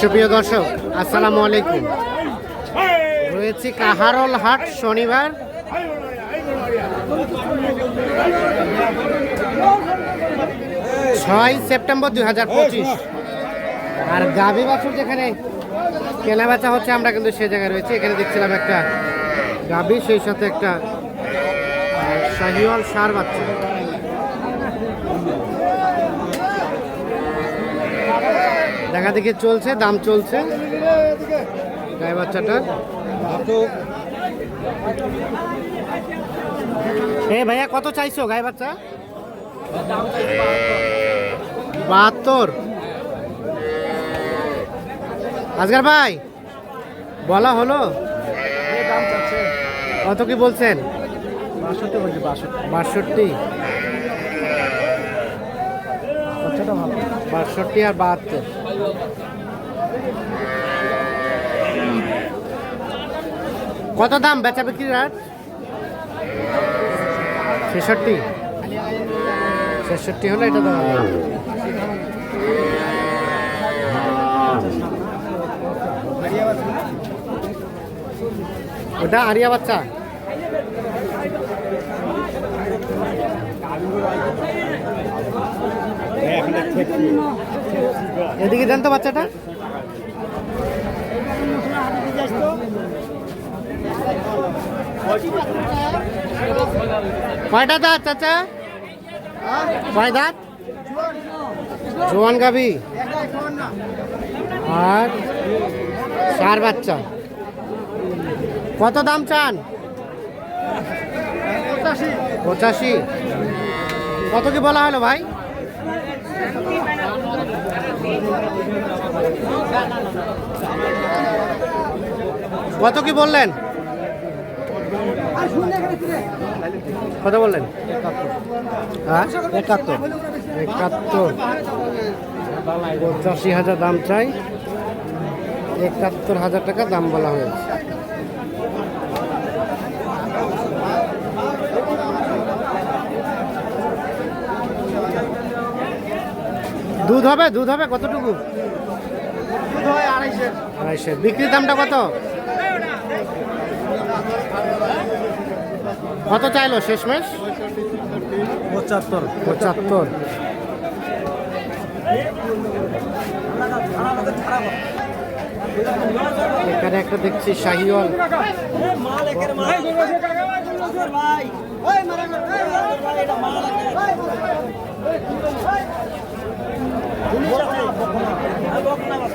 সুপ্রিয় দর্শক, আসসালামু আলাইকুম। রয়েছে কাহারল হাট শনিবার। ছয় সেপ্টেম্বর দুই হাজার পঁচিশ। আর গাভী বাছুর যেখানে কেনা বেচা হচ্ছে, আমরা কিন্তু সে জায়গায় রয়েছি। এখানে দেখছিলাম একটা গাভী, সেই সাথে একটা শাহিওয়াল সার বাচ্চা। দেখা দেখি চলছে, দাম চলছে। গায়ে বাচ্চাটার এ ভাইয়া, কত চাইছো গায়ে বাচ্চা? বাহাত্তর। আজকার ভাই, বলা হলো? কত কি বলছেন? বাষট্টি। বাষট্টি আর বাহাত্তর। কত দাম বেচা বিক্রির হাট ছেষট্টি। ছেষট্টি হলে এটা যাবে। ওটা আরিয়া বাচ্চা। এদিকে দেন তো বাচ্চাটা। কয়টা দাঁত, চাচা? কয় দাঁত? জোয়ান গাবি আর চার বাচ্চা। কত দাম চান? পঁচাশি। কত কি বলা হলো ভাই? কত কি বললেন? কত বললেন? হ্যাঁ? একাত্তর। একাত্তর। পঁচাশি হাজার দাম চাই। একাত্তর হাজার টাকা দাম বলা হয়েছে। দুধ হবে দুধ হবে কতটুকু? আড়াইশো। বিক্রির দামটা কত? কত চাইলো শেষমেশ? পঁচাত্তর। পঁচাত্তর। এখানে একটা দেখছি শাহিওয়াল।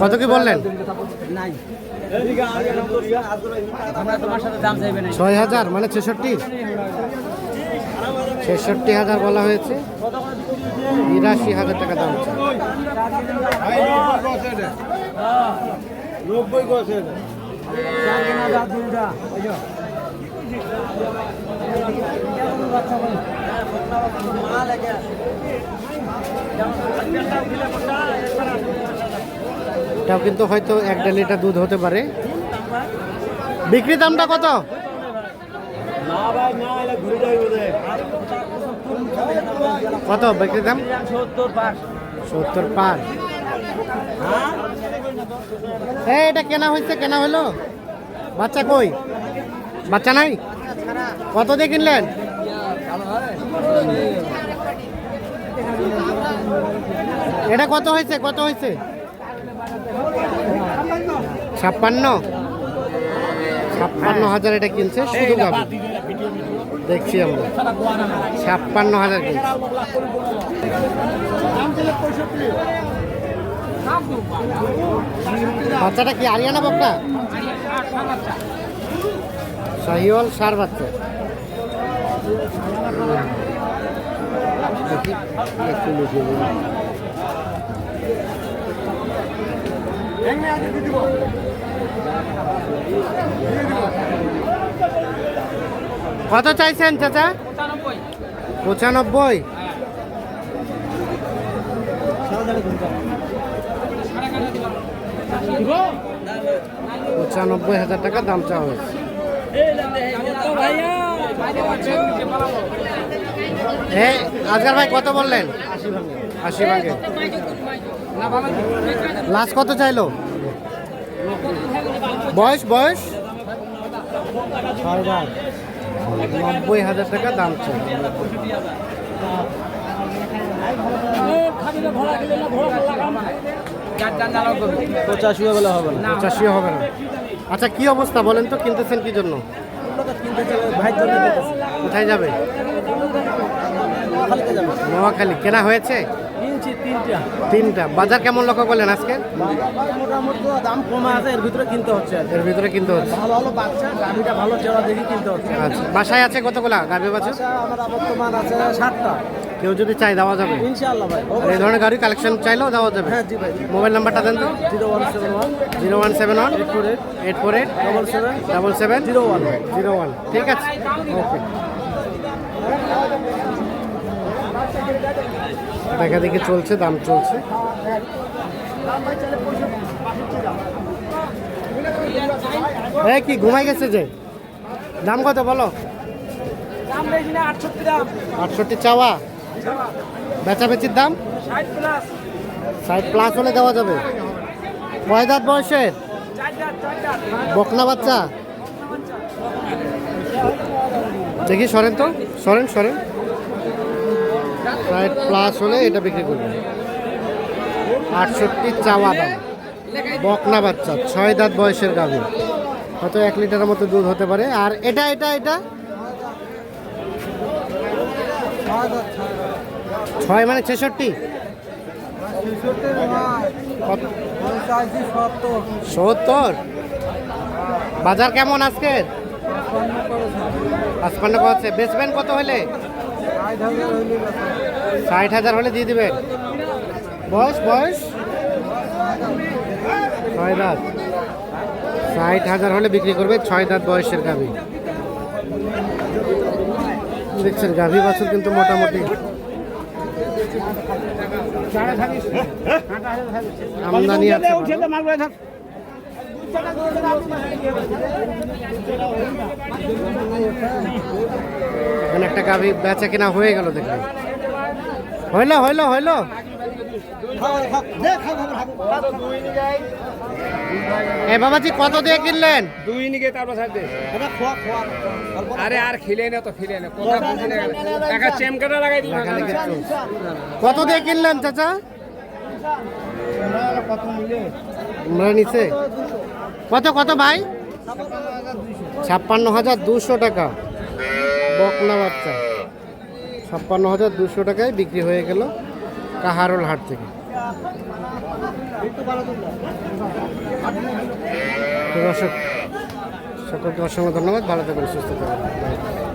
কত কি বললেন? ছয় হাজার মানে ছেষট্টি? ছেষট্টি হাজার বলা হয়েছে। বিরাশি হাজার টাকা দাম চাই। এটাও কিন্তু হয়তো এক দেড় লিটার দুধ হতে পারে। বিক্রি দামটা কত? কত বিক্রি দাম? সত্তর পাঁচ এই, এটা কেনা হয়েছে, কেনা হলো? বাচ্চা কই? বাচ্চা নাই? কত দিয়ে কিনলেন? এটা কত হয়েছে কত হয়েছে? ছাপ্পান্ন ছাপ্পান্ন হাজার এটা কিনছে শুধু গাভী দেখছি আমরা ছাপ্পান্ন হাজার কিনছে বাচ্চাটা কি আরিয়ানা বকনা শাহিওয়াল সার বাচ্চা দেখি, একটু লিখে দিন। কত চাইছেন, চাচা? পঁচানব্বই। পঁচানব্বই হাজার টাকা দাম চাওয়া হয়েছে। হ্যাঁ আজকাল ভাই কত বললেন? আশি ভাগে লাস্ট কত চাইলো? বয়স বয়স? নব্বই হাজার টাকা দাম পঁচাশি হবে না। পঁচাশিও হবে না। আচ্ছা কি অবস্থা বলেন তো কিনতেছেন কি জন্য? কোথায় যাবে। নোয়াখালী। কেনা হয়েছে? কিনছি তিনটা। তিনটা। বাজার কেমন লক্ষ্য করলেন আজকে? মোটামুটি দাম কমে আছে এর ভিতরে কিনতে হচ্ছে এর ভিতরে কিনতে হচ্ছে। ভালো ভালো বাচ্চা গাড়িটা ভালো চেওড়া দেখি কিনতে হচ্ছে। আচ্ছা। বাসায় আছে কতগুলা গাভী বাচ্চা? আমার বর্তমান আছে সাতটা। কেউ যদি চাই দেওয়া যাবে? ইনশাআল্লাহ ভাই এই ধরনের গাড়ি কালেকশন চাইলেও দেওয়া যাবে? হ্যাঁ জি ভাই। মোবাইল নাম্বারটা দেন তো। Zero one seven one. Zero one seven one. Eight four eight. Eight four eight. Double seven. Double seven. Zero one. Zero one. ঠিক আছে। ওকে। দেখা দেখি চলছে দাম চলছে। এ কি ঘুমাই গেছে যে? দাম কত বলো? আটষট্টি চাওয়া? বেচাবেচির দাম? ষাট প্লাস হলে দেওয়া যাবে। কয় দাঁত বয়সের বকনা বাচ্চা? দেখি সরেন তো। সরেন সরেন। ষাট প্লাস হলে এটা বিক্রি করবেন। আটষট্টি চাওয়া দাম। বকনা বাচ্চা ছয় দাঁত বয়সের গাভী। হয়তো এক লিটারের মতো দুধ হতে পারে। আর এটা এটা এটা? ছয় মানে ছেষট্টি? সত্তর। বাজার কেমন আজকের? আসপান্ন কত বেচবেন কত হলে? ষাট হাজার হলে দিয়ে দেবেন। বয়স বয়স? ছয় দাঁত। ষাট হাজার হলে বিক্রি করবে ছয় দাঁত বয়সের গাভী। দেখছেন, গাভী বাছুর কিন্তু মোটামুটি। আমদানি আছে। এখানে একটা গাভী বেচা কেনা হয়ে গেল দেখলাম হইল হইল হইল। এ বাবাজি কত দিয়ে কিনলেন? দুই নিকে তারপর দে। আরে আর খিলে না তো খিলে না। কথা বুঝি না গেলে। চেমকাটা লাগাই দিই কত দিয়ে কিনলেন চাচা? আমরা নিচে। কত কত ভাই? ছাপ্পান্ন হাজার দুশো টাকা। বকনা বাচ্চা। ছাপ্পান্ন হাজার দুশো টাকায় বিক্রি হয়ে গেল কাহারোল হাট থেকে। সকলকে অসংখ্য ধন্যবাদ। ভালো থাকবেন সুস্থ থাকবেন.